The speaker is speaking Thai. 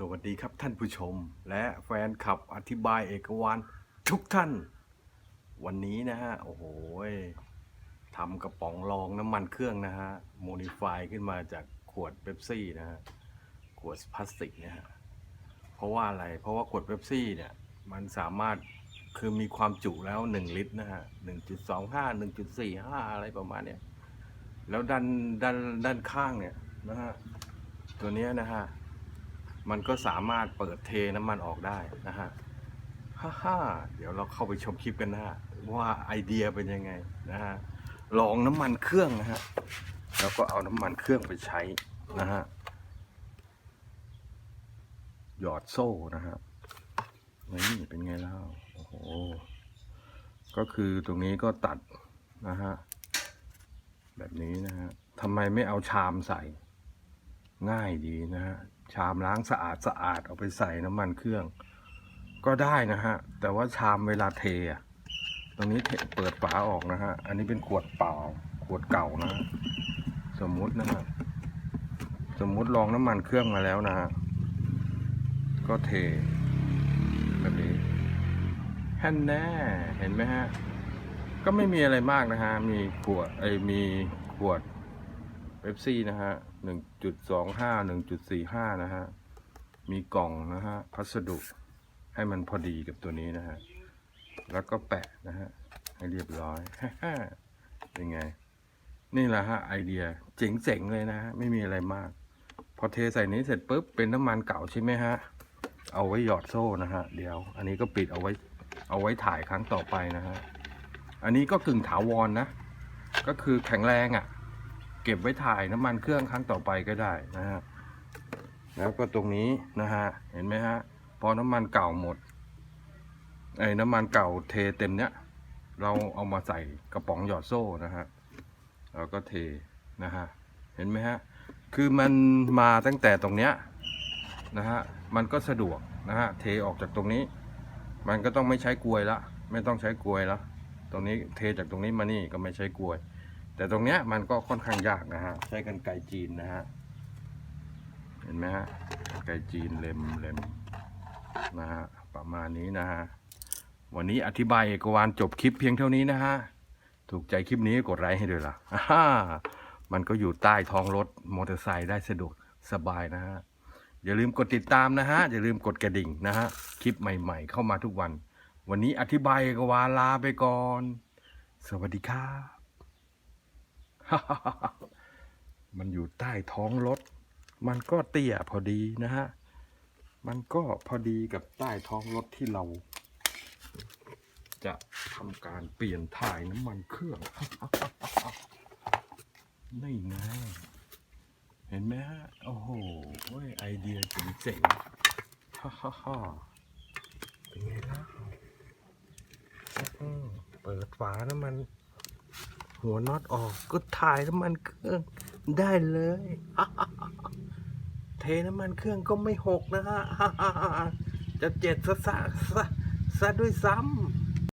สวัสดีครับท่านผู้ชม และแฟนคลับอธิบายเอกวานทุกท่าน วันนี้นะฮะ โอ้โหทำกระป๋องรองน้ำมันเครื่องนะฮะโมดิฟายขึ้นมาจากขวดเบปซี่นะฮะ ขวดพลาสติกนะฮะ เพราะว่าอะไร เพราะว่าขวดเบปซี่เนี่ย มันสามารถคือมีความจุแล้ว 1 ลิตรนะฮะ 1.25 1.45 อะไรประมาณเนี้ยแล้วด้านด้านด้านข้างเนี่ยนะฮะ ตัวเนี้ยนะฮะ มันก็สามารถเปิดเทน้ำมันออกได้นะฮะฮ่าฮ่าเดี๋ยวเราเข้าไปชมคลิปกันนะฮะว่าไอเดียเป็นยังไงนะฮะลองน้ำมันเครื่องนะฮะแล้วก็เอาน้ำมันเครื่องไปใช้นะฮะหยอดโซ่นะฮะนี่เป็นไงแล้วโอ้โหก็คือตรงนี้ก็ตัดนะฮะแบบนี้นะฮะทำไมไม่เอาชามใส่ง่ายดีนะฮะ ชามล้างสะอาดสะอาดเอาไปใส่น้ำมันเครื่อง ก็ได้นะฮะ แต่ว่าชามเวลาเทอะตรงนี้เปิดฝาออกนะฮะ อันนี้เป็นขวดเปล่า ขวดเก่านะ สมมตินะฮะ สมมติลองน้ำมันเครื่องมาแล้วนะฮะ ก็เทแบบนี้แค่นแน่ เห็นไหมฮะ ก็ไม่มีอะไรมากนะฮะ มีขวดไอยมีขวด เบปซี่นะฮะหนึ่งจุดสองห้าหนึ่งจุดสี่ห้านะฮะ มีกล่องนะฮะ พัสดุให้มันพอดีกับตัวนี้นะฮะ แล้วก็แปะนะฮะ ให้เรียบร้อยเป็นไง นี่แหละฮะ ไอเดียเจ๋งๆเลยนะฮะ ไม่มีอะไรมาก พอเทใส่นี้เสร็จปุ๊บ เป็นน้ำมันเก่าใช่ไหมฮะ เอาไว้หยอดโซ่นะฮะ เดี๋ยว อันนี้ก็ปิดเอาไว้ เอาไว้ถ่ายครั้งต่อไปนะฮะ อันนี้ก็กึ่งถาวรนะก็คือแข็งแรงอะ่ะ เก็บไว้ถ่ายน้ำมันเครื่องครั้งต่อไปก็ได้นะฮะแล้วก็ตรงนี้นะฮะเห็นไหมฮะพอน้ำมันเก่าหมดไอ้น้ำมันเก่าเทเต็มเนี้ยเราเอามาใส่กระป๋องหยอดโซ่นะฮะแล้วก็เทนะฮะเห็นไหมฮะคือมันมาตั้งแต่ตรงเนี้ยนะฮะมันก็สะดวกนะฮะเทออกจากตรงนี้ มันก็ต้องไม่ใช้กลวยละไม่ต้องใช้กลวยละตรงนี้เทจากตรงนี้มานี่ก็ไม่ใช้กลวย แต่ตรงเนี้ยมันก็ค่อนข้างยากนะฮะ ใช้กันไกรจีนนะฮะ เห็นไหมฮะกรรไกรจีนเล็มเล็มนะฮะ ประมาณนี้นะฮะ วันนี้อธิบายเอกวานจบคลิปเพียงเท่านี้นะฮะ ถูกใจคลิปนี้กดไลค์ให้ด้วยล่ะอ่าฮ่ามันก็อยู่ใต้ท้องรถมอเตอร์ไซค์ได้สะดวกสบายนะฮะ อย่าลืมกดติดตามนะฮะ อย่าลืมกดกระดิ่งนะฮะ คลิปใหม่ๆ เข้ามาทุกวัน วันนี้อธิบายเอกวานลาไปก่อน สวัสดีครับ มันอยู่ใต้ท้องรถ มันก็เตี้ยพอดีนะฮะ มันก็พอดีกับใต้ท้องรถที่เรา จะทำการเปลี่ยนถ่ายน้ำมันเครื่อง นี่ไงเห็นไหมฮะ โอ้โหไอเดียเจ๋งๆฮ่าฮ่าฮ่าเป็นไงล่ะเปิดฝาน้ำมัน หัวน็อตออก ก็ถ่ายน้ำมันเครื่องได้เลย เทน้ำมันเครื่องก็ไม่หกนะฮะ จะเจ็ดซะซะซะซะด้วยซ้ำ